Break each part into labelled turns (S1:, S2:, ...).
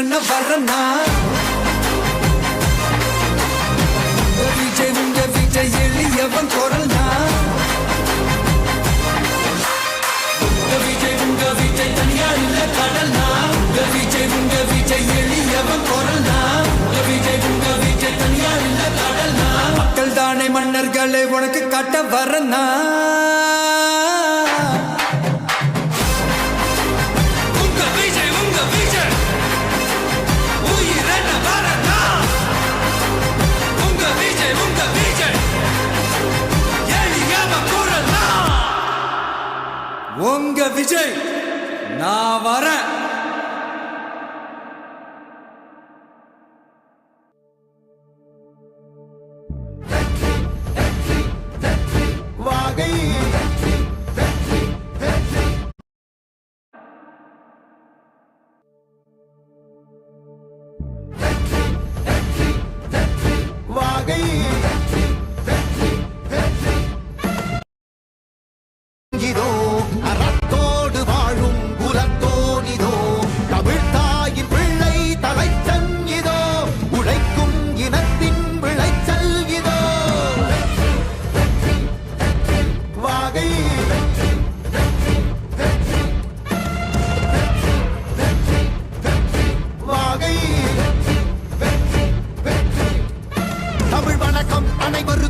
S1: என்ன வரனா விஜய் உங்க விஜய் எளியவன் குரல் தான் விஜய் உங்க விஜய் தனியா இல்ல கடல் தான் உங்க விஜய் நான் வரேன்.
S2: வணக்கம்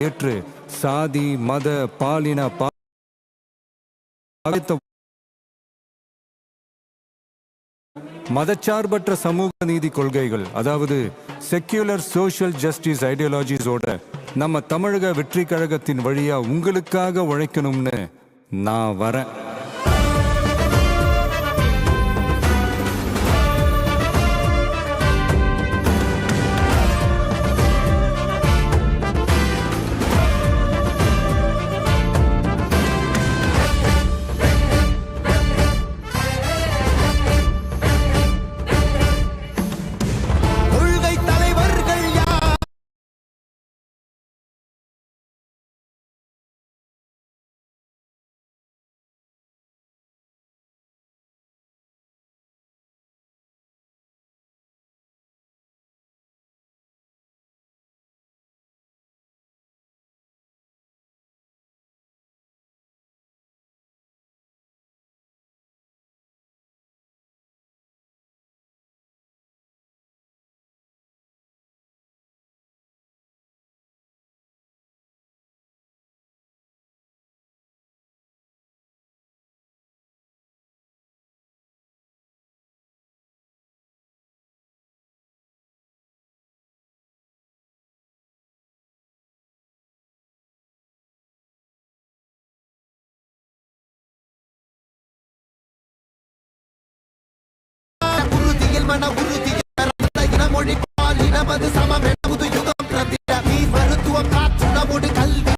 S3: ஏற்று சாதி மத பாலின பா மதச்சார்பற்ற சமூக நீதி கொள்கைகள் அதாவது செக்யூலர் சோஷியல் ஜஸ்டிஸ் ஐடியாலஜிஸோட நம்ம தமிழக வெற்றி கழகத்தின் வழியா உங்களுக்காக உழைக்கணும்னு நான் வரேன்.
S2: மன